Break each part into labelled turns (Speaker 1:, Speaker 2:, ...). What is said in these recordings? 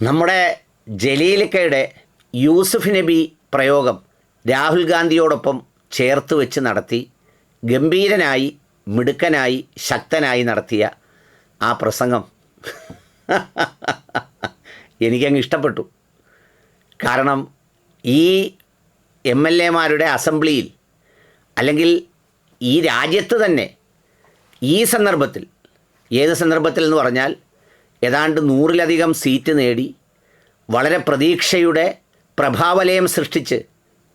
Speaker 1: നമ്മുടെ ജലീലിക്കയുടെ യൂസുഫ് നബി പ്രയോഗം രാഹുൽ ഗാന്ധിയോടൊപ്പം ചേർത്ത് വെച്ച് നടത്തി ഗംഭീരനായി മിടുക്കനായി ശക്തനായി നടത്തിയ ആ പ്രസംഗം. എനിക്കങ്ങ് ഇഷ്ടപ്പെട്ടു. കാരണം ഈ എം എൽ എമാരുടെ അസംബ്ലിയിൽ അല്ലെങ്കിൽ ഈ രാജ്യത്ത് തന്നെ ഈ സന്ദർഭത്തിൽ ഏത് സന്ദർഭത്തിൽ എന്ന് പറഞ്ഞാൽ ഏതാണ്ട് നൂറിലധികം സീറ്റ് നേടി വളരെ പ്രതീക്ഷയുടെ പ്രഭാവലയം സൃഷ്ടിച്ച്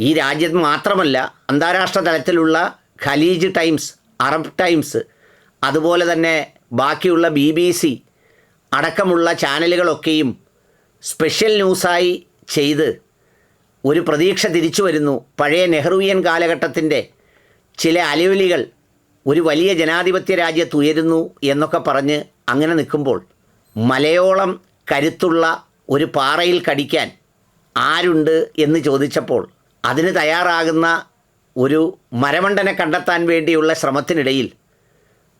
Speaker 1: ഈ രാജ്യം മാത്രമല്ല അന്താരാഷ്ട്ര തലത്തിലുള്ള ഖലീജ് ടൈംസ് അറബ് ടൈംസ് അതുപോലെ തന്നെ ബാക്കിയുള്ള ബി ബി സി അടക്കമുള്ള ചാനലുകളൊക്കെയും സ്പെഷ്യൽ ന്യൂസായി ചെയ്ത് ഒരു പ്രതീക്ഷ തിരിച്ചു വരുന്നു. പഴയ നെഹ്റുവിയൻ കാലഘട്ടത്തിന്റെ ചില അലയൊലികൾ ഒരു വലിയ ജനാധിപത്യ രാജ്യത്ത് ഉയരുന്നു എന്നൊക്കെ പറഞ്ഞ് അങ്ങനെ നിൽക്കുമ്പോൾ മലയോളം കരുത്തുള്ള ഒരു പാറയിൽ കടിക്കാൻ ആരുണ്ട് എന്ന് ചോദിച്ചപ്പോൾ അതിന് തയ്യാറാകുന്ന ഒരു മരമണ്ടനെ കണ്ടെത്താൻ വേണ്ടിയുള്ള ശ്രമത്തിനിടയിൽ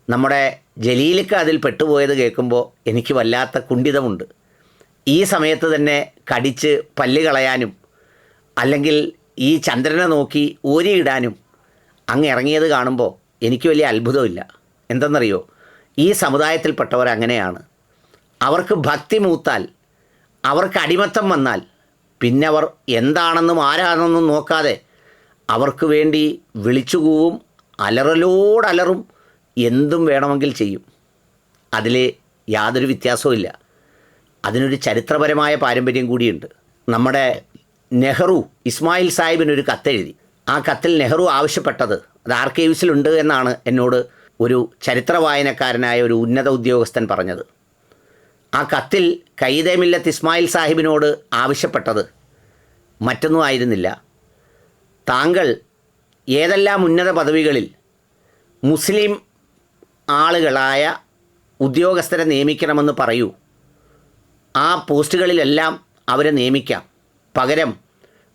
Speaker 1: നമ്മുടെ ജലീലിക്ക് അതിൽ പെട്ടുപോയത് കേൾക്കുമ്പോൾ എനിക്ക് വല്ലാത്ത കുണ്ഠിതമുണ്ട്. ഈ സമയത്ത് തന്നെ കടിച്ച് പല്ല് കളയാനും അല്ലെങ്കിൽ ഈ ചന്ദ്രനെ നോക്കി ഊരിയിടാനും അങ്ങ് ഇറങ്ങിയത് കാണുമ്പോൾ എനിക്ക് വലിയ അത്ഭുതമില്ല. എന്തെന്നറിയോ? ഈ സമുദായത്തിൽപ്പെട്ടവർ അങ്ങനെയാണ്. അവർക്ക് ഭക്തി മൂത്താൽ അവർക്ക് അടിമത്തം വന്നാൽ പിന്നെ അവർ എന്താണെന്നും ആരാണെന്നും നോക്കാതെ അവർക്ക് വേണ്ടി വിളിച്ചുകൂവും അലറലോടലറും എന്തും വേണമെങ്കിൽ ചെയ്യും. അതിൽ യാതൊരു വ്യത്യാസവും ഇല്ല. അതിനൊരു ചരിത്രപരമായ പാരമ്പര്യം കൂടിയുണ്ട്. നമ്മുടെ നെഹ്റു ഇസ്മായിൽ സാഹിബിനൊരു കത്തെഴുതി. ആ കത്തിൽ നെഹ്റു ആവശ്യപ്പെട്ടത് അത് ആർക്കൈവ്സിലുണ്ട് എന്നാണ് എന്നോട് ഒരു ചരിത്ര വായനക്കാരനായ ഒരു ഉന്നത ഉദ്യോഗസ്ഥൻ പറഞ്ഞത്. ആ കത്തിൽ കൈതേമില്ലത്ത് ഇസ്മായിൽ സാഹിബിനോട് ആവശ്യപ്പെട്ടത് മറ്റൊന്നും ആയിരുന്നില്ല. താങ്കൾ ഏതെല്ലാം ഉന്നത പദവികളിൽ മുസ്ലിം ആളുകളായ ഉദ്യോഗസ്ഥരെ നിയമിക്കണമെന്ന് പറയൂ. ആ പോസ്റ്റുകളിലെല്ലാം അവരെ നിയമിക്കാം. പകരം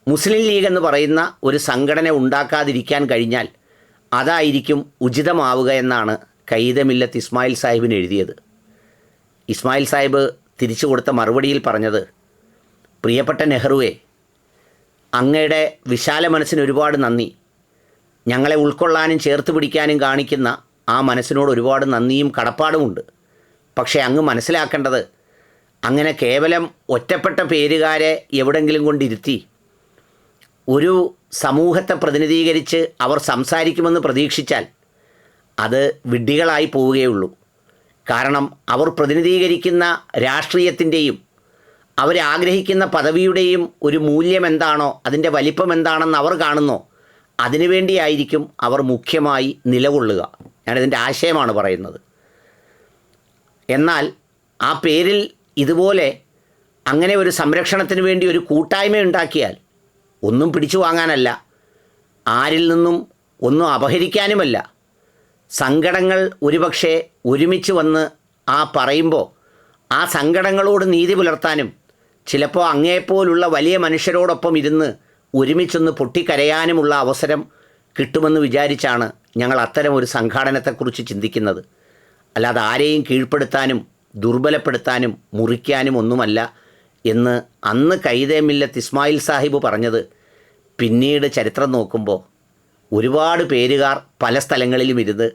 Speaker 1: മുസ്ലിം ലീഗ് എന്ന് പറയുന്ന ഒരു സംഘടന ഉണ്ടാക്കാതിരിക്കാൻ കഴിഞ്ഞാൽ അതായിരിക്കും ഉചിതമാവുക എന്നാണ് കയ്യിദമില്ലത്ത് ഇസ്മായിൽ സാഹിബിന് എഴുതിയത്. ഇസ്മായിൽ സാഹിബ് തിരിച്ചു കൊടുത്ത മറുപടിയിൽ പറഞ്ഞത് പ്രിയപ്പെട്ട നെഹ്റുവെ അങ്ങയുടെ വിശാല മനസ്സിന് ഒരുപാട് നന്ദി. ഞങ്ങളെ ഉൾക്കൊള്ളാനും ചേർത്ത് പിടിക്കാനും കാണിക്കുന്ന ആ മനസ്സിനോട് ഒരുപാട് നന്ദിയും കടപ്പാടുമുണ്ട്. പക്ഷേ അങ്ങ് മനസ്സിലാക്കേണ്ടത് അങ്ങനെ കേവലം ഒറ്റപ്പെട്ട പേരുകാരെ എവിടെങ്കിലും കൊണ്ടിരുത്തി ഒരു സമൂഹത്തെ പ്രതിനിധീകരിച്ച് അവർ സംസാരിക്കുമെന്ന് പ്രതീക്ഷിച്ചാൽ അത് വിഡ്ഢികളായി പോവുകയുള്ളൂ. കാരണം അവർ പ്രതിനിധീകരിക്കുന്ന രാഷ്ട്രീയത്തിന്റെയും അവരാഗ്രഹിക്കുന്ന പദവിയുടെയും ഒരു മൂല്യം എന്താണോ അതിന്റെ വലിപ്പം എന്താണെന്ന് അവർ കാണുന്നോ അതിനുവേണ്ടിയായിരിക്കും അവർ മുഖ്യമായി നിലകൊള്ളുക. ഞാനിതിന്റെ ആശയമാണ് പറയുന്നത്. എന്നാൽ ആ പേരിൽ ഇതുപോലെ അങ്ങനെ ഒരു സംരക്ഷണത്തിന് വേണ്ടി ഒരു കൂട്ടായ്മ ഉണ്ടാക്കിയാൽ ഒന്നും പിടിച്ചു വാങ്ങാനല്ല ആരിൽ നിന്നും ഒന്നും അപഹരിക്കാനുമല്ല. സങ്കടങ്ങൾ ഒരുപക്ഷെ ഒരുമിച്ച് വന്ന് ആ പറയുമ്പോൾ ആ സങ്കടങ്ങളോട് നീതി പുലർത്താനും ചിലപ്പോൾ അങ്ങേപ്പോലുള്ള വലിയ മനുഷ്യരോടൊപ്പം ഇരുന്ന് ഒരുമിച്ചൊന്ന് പൊട്ടിക്കരയാനുമുള്ള അവസരം കിട്ടുമെന്ന് വിചാരിച്ചാണ് ഞങ്ങൾ അത്തരം ഒരു സംഘാടനത്തെക്കുറിച്ച് ചിന്തിക്കുന്നത്. അല്ലാതെ ആരെയും കീഴ്പ്പെടുത്താനും ദുർബലപ്പെടുത്താനും മുറിക്കാനും ഒന്നുമല്ല എന്ന് അന്ന് കൈതേമില്ലത്ത് ഇസ്മായിൽ സാഹിബ് പറഞ്ഞത്. പിന്നീട് ചരിത്രം നോക്കുമ്പോൾ ഒരുപാട് പേരുകാർ പല സ്ഥലങ്ങളിലും ഇരുന്ന്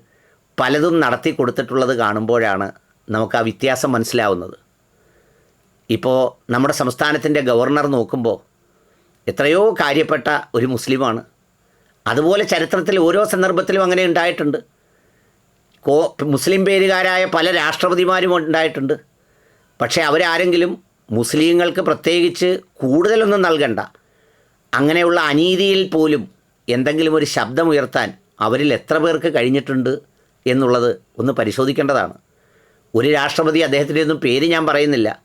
Speaker 1: പലതും നടത്തി കൊടുത്തിട്ടുള്ളത് കാണുമ്പോഴാണ് നമുക്ക് ആ വ്യത്യാസം മനസ്സിലാവുന്നത്. ഇപ്പോൾ നമ്മുടെ സംസ്ഥാനത്തിന്റെ ഗവർണർ നോക്കുമ്പോൾ എത്രയോ കാര്യപ്പെട്ട ഒരു മുസ്ലിമാണ്. അതുപോലെ ചരിത്രത്തിൽ ഓരോ സന്ദർഭത്തിലും അങ്ങനെ ഉണ്ടായിട്ടുണ്ട്. കോ മുസ്ലിം പേരുകാരായ പല രാഷ്ട്രപതിമാരും ഉണ്ടായിട്ടുണ്ട്. പക്ഷേ അവരാരെങ്കിലും മുസ്ലിങ്ങൾക്ക് പ്രത്യേകിച്ച് കൂടുതലൊന്നും നൽകണ്ട അങ്ങനെയുള്ള അനീതിയിൽ പോലും എന്തെങ്കിലും ഒരു ശബ്ദമുയർത്താൻ അവരിൽ എത്ര പേർക്ക് കഴിഞ്ഞിട്ടുണ്ട് എന്നുള്ളത് ഒന്ന് പരിശോധിക്കേണ്ടതാണ്. ഒരു രാഷ്ട്രപതി അദ്ദേഹത്തിന്റെ ഒന്നും പേര് ഞാൻ പറയുന്നില്ല.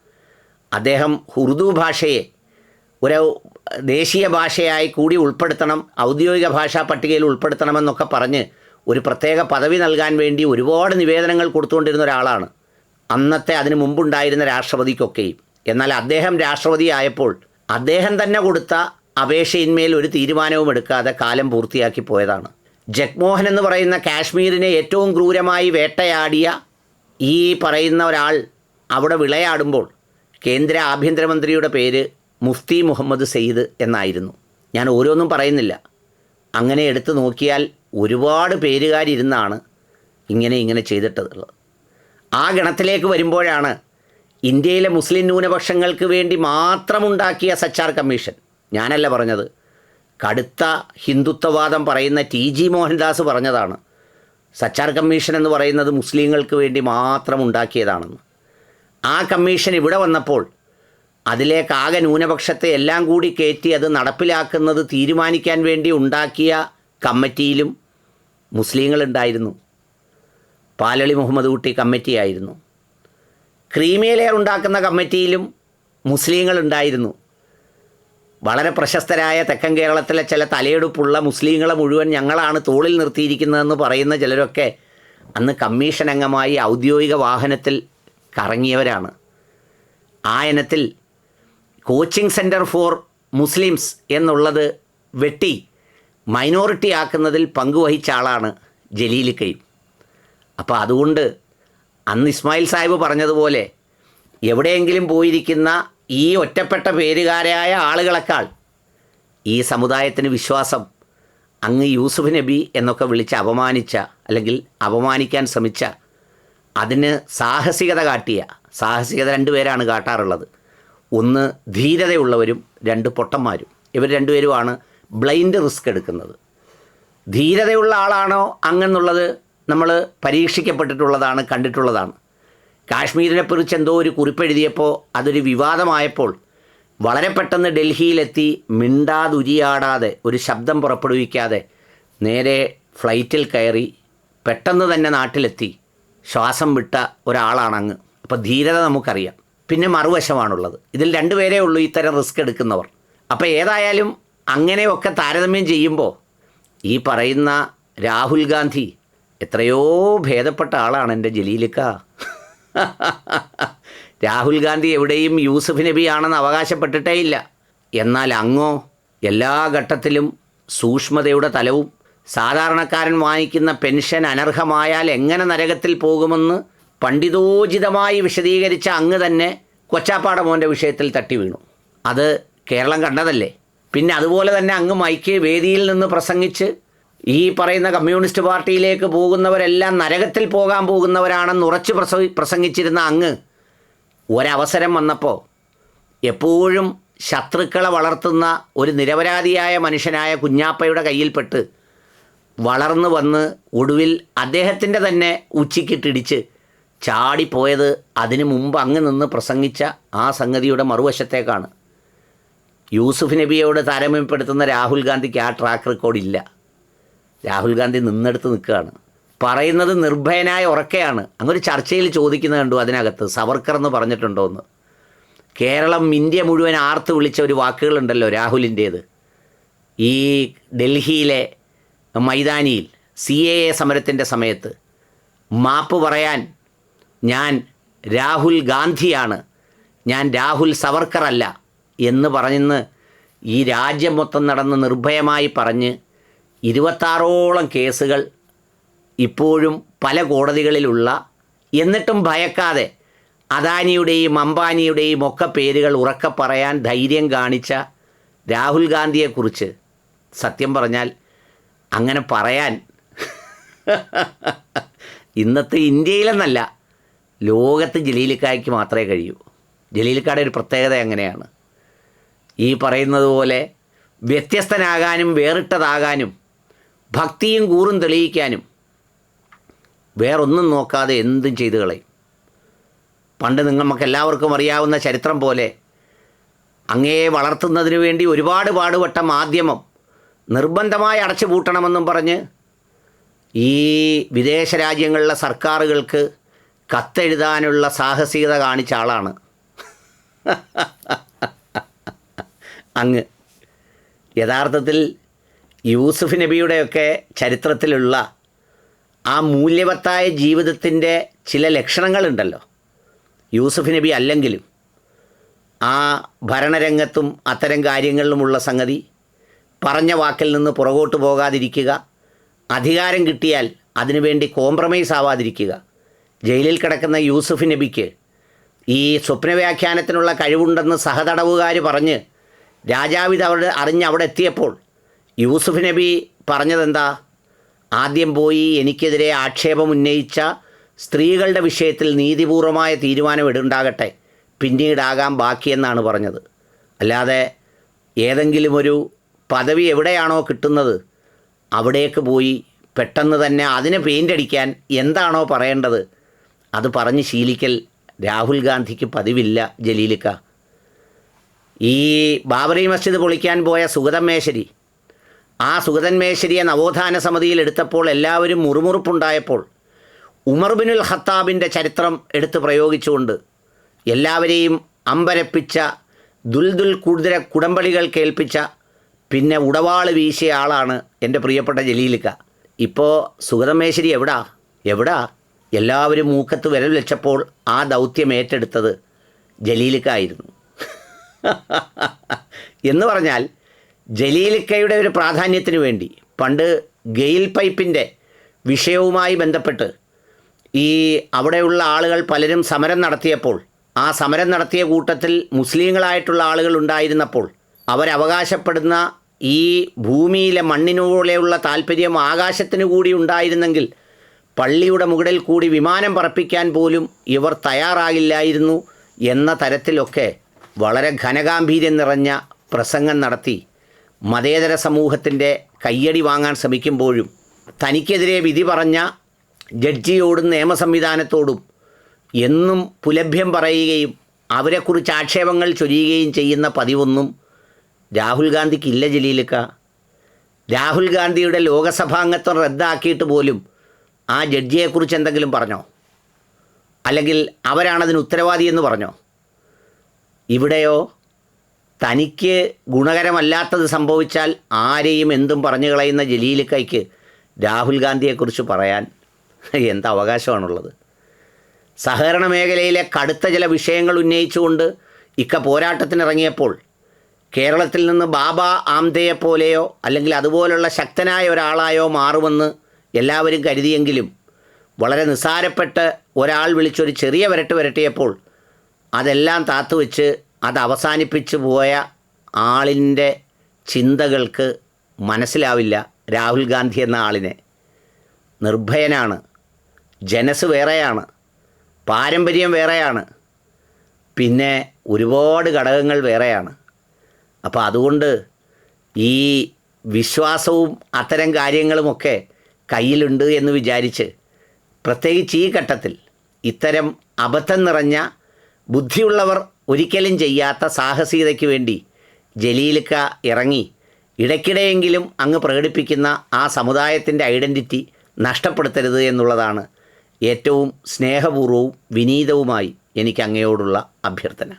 Speaker 1: അദ്ദേഹം ഉറുദു ഭാഷയെ ഒരു ദേശീയ ഭാഷയായി കൂടി ഉൾപ്പെടുത്തണം ഔദ്യോഗിക ഭാഷാ പട്ടികയിൽ ഉൾപ്പെടുത്തണമെന്നൊക്കെ പറഞ്ഞ് ഒരു പ്രത്യേക പദവി നൽകാൻ വേണ്ടി ഒരുപാട് നിവേദനങ്ങൾ കൊടുത്തുകൊണ്ടിരുന്ന ഒരാളാണ്. അന്നത്തെ അതിന് മുമ്പുണ്ടായിരുന്ന രാഷ്ട്രപതിക്കൊക്കെയും. എന്നാൽ അദ്ദേഹം രാഷ്ട്രപതിയായപ്പോൾ അദ്ദേഹം തന്നെ കൊടുത്ത അപേക്ഷയിന്മേൽ ഒരു തീരുമാനവും എടുക്കാതെ കാലം പൂർത്തിയാക്കി പോയതാണ്. ജഗ്മോഹൻ എന്ന് പറയുന്ന കാശ്മീരിനെ ഏറ്റവും ക്രൂരമായി വേട്ടയാടിയ ഈ പറയുന്ന ഒരാൾ അവിടെ വിളയാടുമ്പോൾ കേന്ദ്ര ആഭ്യന്തരമന്ത്രിയുടെ പേര് മുഫ്തി മുഹമ്മദ് സെയ്ദ് എന്നായിരുന്നു. ഞാൻ ഓരോന്നും പറയുന്നില്ല. അങ്ങനെ എടുത്തു നോക്കിയാൽ ഒരുപാട് പേരുകാരിരുന്നാണ് ഇങ്ങനെ ഇങ്ങനെ ചെയ്തിട്ടുള്ളത്. ആ ഗണത്തിലേക്ക് വരുമ്പോഴാണ് ഇന്ത്യയിലെ മുസ്ലിം ന്യൂനപക്ഷങ്ങൾക്ക് വേണ്ടി മാത്രമുണ്ടാക്കിയ സച്ചാർ കമ്മീഷൻ ഞാനല്ല പറഞ്ഞത്. കടുത്ത ഹിന്ദുത്വവാദം പറയുന്ന ടി ജി മോഹൻദാസ് പറഞ്ഞതാണ്. സച്ചാർ കമ്മീഷൻ എന്ന് പറയുന്നത് മുസ്ലിങ്ങൾക്ക് വേണ്ടി മാത്രം ഉണ്ടാക്കിയതാണെന്ന്. ആ കമ്മീഷൻ ഇവിടെ വന്നപ്പോൾ അതിലേക്ക് ആകെ ന്യൂനപക്ഷത്തെ എല്ലാം കൂടി കയറ്റി അത് നടപ്പിലാക്കുന്നത് തീരുമാനിക്കാൻ വേണ്ടി ഉണ്ടാക്കിയ കമ്മിറ്റിയിലും മുസ്ലിങ്ങളുണ്ടായിരുന്നു പാലളി മുഹമ്മദ് കുട്ടി കമ്മിറ്റിയായിരുന്നു ക്രീമിയ ഉണ്ടാക്കുന്ന കമ്മിറ്റിയിലും മുസ്ലിങ്ങളുണ്ടായിരുന്നു വളരെ പ്രശസ്തരായ തെക്കൻ കേരളത്തിലെ ചില തലയെടുപ്പുള്ള മുസ്ലിങ്ങളെ മുഴുവൻ ഞങ്ങളാണ് തോളിൽ നിർത്തിയിരിക്കുന്നതെന്ന് പറയുന്ന ചിലരൊക്കെ അന്ന് കമ്മീഷൻ അംഗമായി ഔദ്യോഗിക വാഹനത്തിൽ കറങ്ങിയവരാണ്. ആ ഇനത്തിൽ കോച്ചിങ് സെന്റർ ഫോർ മുസ്ലിംസ് എന്നുള്ളത് വെട്ടി മൈനോറിറ്റി ആക്കുന്നതിൽ പങ്കുവഹിച്ച ആളാണ് ജലീൽ കയ്യും അപ്പോൾ അതുകൊണ്ട് അന്ന് ഇസ്മായിൽ സാഹിബ് പറഞ്ഞതുപോലെ എവിടെയെങ്കിലും പോയിരിക്കുന്ന ഈ ഒറ്റപ്പെട്ട പേരുകാരായ ആളുകളെക്കാൾ ഈ സമുദായത്തിന് വിശ്വാസം അങ്ങ് യൂസുഫ് നബി എന്നൊക്കെ വിളിച്ച് അപമാനിച്ച അല്ലെങ്കിൽ അപമാനിക്കാൻ ശ്രമിച്ച അതിന് സാഹസികത കാട്ടിയ സാഹസികത രണ്ടുപേരാണ് കാട്ടാറുള്ളത്. ഒന്ന് ധീരതയുള്ളവരും രണ്ട് പൊട്ടന്മാരും. ഇവർ രണ്ടുപേരുമാണ് ബ്ലൈൻഡ് റിസ്ക് എടുക്കുന്നത്. ധീരതയുള്ള ആളാണോ അങ്ങെന്നുള്ളത് നമ്മൾ പരീക്ഷിക്കപ്പെട്ടിട്ടുള്ളതാണ് കണ്ടിട്ടുള്ളതാണ്. കാശ്മീരിനെ കുറിച്ച് എന്തോ ഒരു കുറിപ്പെഴുതിയപ്പോൾ അതൊരു വിവാദമായപ്പോൾ വളരെ പെട്ടെന്ന് ഡൽഹിയിലെത്തി മിണ്ടാതുരിയാടാതെ ഒരു ശബ്ദം പുറപ്പെടുവിക്കാതെ നേരെ ഫ്ലൈറ്റിൽ കയറി പെട്ടെന്ന് തന്നെ നാട്ടിലെത്തി. ശ്വാസം വിട്ട ഒരാളാണ് അങ്ങ് അപ്പോൾ ധീരത നമുക്കറിയാം. പിന്നെ മറുവശമാണുള്ളത്. ഇതിൽ രണ്ടുപേരേ ഉള്ളൂ ഇത്തരം റിസ്ക് എടുക്കുന്നവർ. അപ്പോൾ ഏതായാലും അങ്ങനെയൊക്കെ താരതമ്യം ചെയ്യുമ്പോൾ ഈ പറയുന്ന രാഹുൽ ഗാന്ധി എത്രയോ ഭേദപ്പെട്ട ആളാണ് എന്റെ ജലീലിക്ക. രാഹുൽ ഗാന്ധി എവിടെയും യൂസഫ് നബി ആണെന്ന് അവകാശപ്പെട്ടിട്ടേ ഇല്ല. എന്നാൽ അങ്ങോ എല്ലാ ഘട്ടത്തിലും സൂക്ഷ്മതയുടെ തലവും സാധാരണക്കാരൻ വാങ്ങിക്കുന്ന പെൻഷൻ അനർഹമായാൽ എങ്ങനെ നരകത്തിൽ പോകുമെന്ന് പണ്ഡിതോചിതമായി വിശദീകരിച്ച അങ്ങ് തന്നെ കൊച്ചാപ്പാട മോന്റെ വിഷയത്തിൽ തട്ടി വീണു. അത് കേരളം കണ്ടതല്ലേ? പിന്നെ അതുപോലെ തന്നെ അങ്ങ് മൈക്ക് വേദിയിൽ നിന്ന് പ്രസംഗിച്ച് ഈ പറയുന്ന കമ്മ്യൂണിസ്റ്റ് പാർട്ടിയിലേക്ക് പോകുന്നവരെല്ലാം നരകത്തിൽ പോകാൻ പോകുന്നവരാണെന്ന് ഉറച്ചു പ്രസംഗിച്ചിരുന്ന അങ്ങ് ഒരവസരം വന്നപ്പോൾ എപ്പോഴും ശത്രുക്കളെ വളർത്തുന്ന ഒരു നിരപരാധിയായ മനുഷ്യനായ കുഞ്ഞാപ്പയുടെ കയ്യിൽപ്പെട്ട് വളർന്നു വന്ന് ഒടുവിൽ അദ്ദേഹത്തിന്റെ തന്നെ ഉച്ചിക്കിട്ടിടിച്ച് ചാടിപ്പോയത് അതിനു മുമ്പ് അങ്ങ് നിന്ന് പ്രസംഗിച്ച ആ സംഗതിയുടെ മറുവശത്തേക്കാണ്. യൂസുഫ് നബിയോട് താരതമ്യപ്പെടുത്തുന്ന രാഹുൽ ഗാന്ധിക്ക് ആ ട്രാക്ക് റെക്കോർഡ് ഇല്ല. രാഹുൽ ഗാന്ധി നിന്നെടുത്ത് നിൽക്കുകയാണ്. പറയുന്നത് നിർഭയനായ ഉറക്കയാണ്. അങ്ങൊരു ചർച്ചയിൽ ചോദിക്കുന്നത് കണ്ടു അതിനകത്ത്. സവർക്കർ എന്ന് പറഞ്ഞിട്ടുണ്ടോ എന്ന്. കേരളം ഇന്ത്യ മുഴുവൻ ആർത്ത് വിളിച്ച ഒരു വാക്കുകളുണ്ടല്ലോ രാഹുലിന്റേത്. ഈ ഡൽഹിയിലെ മൈതാനിയിൽ സി എ എ സമരത്തിന്റെ സമയത്ത് മാപ്പ് പറയാൻ ഞാൻ രാഹുൽ ഗാന്ധിയാണ്. ഞാൻ രാഹുൽ സവർക്കറല്ല എന്ന് പറഞ്ഞെന്ന് ഈ രാജ്യം മൊത്തം നടന്ന് നിർഭയമായി പറഞ്ഞ് ഇരുപത്താറോളം കേസുകൾ ഇപ്പോഴും പല കോടതികളിലുള്ള എന്നിട്ടും ഭയക്കാതെ അദാനിയുടെയും അംബാനിയുടെയും ഒക്കെ പേരുകൾ ഉറക്കെ പറയാൻ ധൈര്യം കാണിച്ച രാഹുൽ ഗാന്ധിയെക്കുറിച്ച് സത്യം പറഞ്ഞാൽ അങ്ങനെ പറയാൻ ഇന്നത്തെ ഇന്ത്യയിലെന്നല്ല ലോകത്ത് ജലീലിക്കായ്ക്ക് മാത്രമേ കഴിയൂ. ജലീലിക്കായുടെ ഒരു പ്രത്യേകത അങ്ങനെയാണ് ഈ പറയുന്നത് പോലെ വ്യത്യസ്തനാകാനും വേറിട്ടതാകാനും ഭക്തിയും കൂറും തെളിയിക്കാനും വേറൊന്നും നോക്കാതെ എന്തും ചെയ്തു കളയും. പണ്ട് നിങ്ങൾക്ക് എല്ലാവർക്കും അറിയാവുന്ന ചരിത്രം പോലെ അങ്ങയെ വളർത്തുന്നതിനു വേണ്ടി ഒരുപാട് പാടുപെട്ട മാധ്യമം നിർബന്ധമായി അടച്ചു പൂട്ടണമെന്നും പറഞ്ഞ് ഈ വിദേശ രാജ്യങ്ങളിലെ സർക്കാരുകൾക്ക് കത്തെഴുതാനുള്ള സാഹസികത കാണിച്ച ആളാണ്. അങ്ങ്. യഥാർത്ഥത്തിൽ യൂസുഫ് നബിയുടെയൊക്കെ ചരിത്രത്തിലുള്ള ആ മൂല്യവത്തായ ജീവിതത്തിന്റെ ചില ലക്ഷണങ്ങളുണ്ടല്ലോ. യൂസുഫ് നബി അല്ലെങ്കിലും ആ ഭരണരംഗത്തും അത്തരം കാര്യങ്ങളിലുമുള്ള സംഗതി പറഞ്ഞ വാക്കിൽ നിന്ന് പുറകോട്ട് പോകാതിരിക്കുക അധികാരം കിട്ടിയാൽ അതിനുവേണ്ടി കോംപ്രമൈസ് ആവാതിരിക്കുക. ജയിലിൽ കിടക്കുന്ന യൂസുഫ് നബിക്ക് ഈ സ്വപ്നവ്യാഖ്യാനത്തിനുള്ള കഴിവുണ്ടെന്ന് സഹതടവുകാർ പറഞ്ഞ് രാജാവിത് അവിടെ അറിഞ്ഞ് അവിടെ എത്തിയപ്പോൾ യൂസുഫ് നബി പറഞ്ഞതെന്താ? ആദ്യം പോയി എനിക്കെതിരെ ആക്ഷേപം ഉന്നയിച്ച സ്ത്രീകളുടെ വിഷയത്തിൽ നീതിപൂർവമായ തീരുമാനം എടുണ്ടാകട്ടെ പിന്നീടാകാം ബാക്കിയെന്നാണ് പറഞ്ഞത്. അല്ലാതെ ഏതെങ്കിലും ഒരു പദവി എവിടെയാണോ കിട്ടുന്നത് അവിടേക്ക് പോയി പെട്ടെന്ന് തന്നെ അതിനെ പെയിന്റ് അടിക്കാൻ എന്താണോ പറയേണ്ടത് അത് പറഞ്ഞ് ശീലിക്കൽ രാഹുൽ ഗാന്ധിക്ക് പതിവില്ല ജലീലിക്ക. ഈ ബാബറി മസ്ജിദ് പൊളിക്കാൻ പോയ സുഗതൻ മേശരി ആ സുഗതന്മേശ്വരിയെ നവോത്ഥാന സമിതിയിൽ എടുത്തപ്പോൾ എല്ലാവരും മുറുമുറുപ്പുണ്ടായപ്പോൾ ഉമർ ബിനുൽ ഖത്താബിന്റെ ചരിത്രം എടുത്ത് പ്രയോഗിച്ചുകൊണ്ട് എല്ലാവരെയും അമ്പരപ്പിച്ച ദുൽദുൽ കുതിര കുടമ്പടികൾ കേൾപ്പിച്ച പിന്നെ ഉടവാൾ വീശിയ ആളാണ് എന്റെ പ്രിയപ്പെട്ട ജലീലിക്ക. ഇപ്പോൾ സുഗതമേശ്വരി എവിടാ? എവിടാ? എല്ലാവരും മൂക്കത്ത് വിരൽ വെച്ചപ്പോൾ ആ ദൗത്യം ഏറ്റെടുത്തത് ജലീലിക്ക ആയിരുന്നു. എന്ന് പറഞ്ഞാൽ ജലീലിക്കയുടെ ഒരു പ്രാധാന്യത്തിന് വേണ്ടി പണ്ട് ഗെയിൽ പൈപ്പിന്റെ വിഷയവുമായി ബന്ധപ്പെട്ട് ഈ അവിടെയുള്ള ആളുകൾ പലരും സമരം നടത്തിയപ്പോൾ ആ സമരം നടത്തിയ കൂട്ടത്തിൽ മുസ്ലിങ്ങളായിട്ടുള്ള ആളുകൾ ഉണ്ടായിരുന്നപ്പോൾ അവരവകാശപ്പെടുന്ന ഈ ഭൂമിയിലെ മണ്ണിനോടെയുള്ള താല്പര്യം ആകാശത്തിന് കൂടി ഉണ്ടായിരുന്നെങ്കിൽ പള്ളിയുടെ മുകളിൽ കൂടി വിമാനം പറപ്പിക്കാൻ പോലും ഇവർ തയ്യാറാകില്ലായിരുന്നു എന്ന തരത്തിലൊക്കെ വളരെ ഘനഗാംഭീര്യം നിറഞ്ഞ പ്രസംഗം നടത്തി മതേതര സമൂഹത്തിന്റെ കയ്യടി വാങ്ങാൻ ശ്രമിക്കുമ്പോഴും തനിക്കെതിരെ വിധി പറഞ്ഞ ജഡ്ജിയോടും നിയമ സംവിധാനത്തോടും എന്നും പുലഭ്യം പറയുകയും അവരെക്കുറിച്ച് ആക്ഷേപങ്ങൾ ചൊരിയുകയും ചെയ്യുന്ന പതിവൊന്നും രാഹുൽ ഗാന്ധിക്കില്ല ജലീലിക്ക. രാഹുൽ ഗാന്ധിയുടെ ലോകസഭാംഗത്വം റദ്ദാക്കിയിട്ട് പോലും ആ ജഡ്ജിയെക്കുറിച്ച് എന്തെങ്കിലും പറഞ്ഞോ? അല്ലെങ്കിൽ അവരാണതിന് ഉത്തരവാദിയെന്ന് പറഞ്ഞോ? ഇവിടെയോ തനിക്ക് ഗുണകരമല്ലാത്തത് സംഭവിച്ചാൽ ആരെയും എന്തും പറഞ്ഞു കളയുന്ന ജലീലിക്കൈക്ക് രാഹുൽ ഗാന്ധിയെക്കുറിച്ച് പറയാൻ എന്ത് അവകാശമാണുള്ളത്? സഹകരണ മേഖലയിലെ കടുത്ത ചില വിഷയങ്ങൾ ഉന്നയിച്ചുകൊണ്ട് ഇക്ക പോരാട്ടത്തിനിറങ്ങിയപ്പോൾ കേരളത്തിൽ നിന്ന് ബാബ ആംദയെ പോലെയോ അല്ലെങ്കിൽ അതുപോലുള്ള ശക്തനായ ഒരാളായോ മാറുമെന്ന് എല്ലാവരും കരുതിയെങ്കിലും വളരെ നിസ്സാരപ്പെട്ട് ഒരാൾ വിളിച്ചൊരു ചെറിയ വരട്ട് വരട്ടിയപ്പോൾ അതെല്ലാം താത്തുവെച്ച് അത് അവസാനിപ്പിച്ചു പോയ ആളിന്റെ ചിന്തകൾക്ക് മനസ്സിലാവില്ല രാഹുൽ ഗാന്ധി എന്ന ആളിനെ. നിർഭയനാണ്. ജനസ് വേറെയാണ്. പാരമ്പര്യം വേറെയാണ്. പിന്നെ ഒരുപാട് ഘടകങ്ങൾ വേറെയാണ്. അപ്പോൾ അതുകൊണ്ട് ഈ വിശ്വാസവും അത്തരം കാര്യങ്ങളുമൊക്കെ കയ്യിലുണ്ട് എന്ന് വിചാരിച്ച് പ്രത്യേകിച്ച് ഈ ഘട്ടത്തിൽ ഇത്തരം അബദ്ധം നിറഞ്ഞ ബുദ്ധിയുള്ളവർ ഒരിക്കലും ചെയ്യാത്ത സാഹസികതയ്ക്ക് വേണ്ടി ജലീലിക്ക ഇറങ്ങി. ഇടയ്ക്കിടെയെങ്കിലും അങ്ങ് പ്രകടിപ്പിക്കുന്ന ആ സമുദായത്തിന്റെ ഐഡന്റിറ്റി നഷ്ടപ്പെടുത്തരുത് എന്നുള്ളതാണ് ഏറ്റവും സ്നേഹപൂർവവും വിനീതവുമായി എനിക്ക് അങ്ങയോടുള്ള അഭ്യർത്ഥന.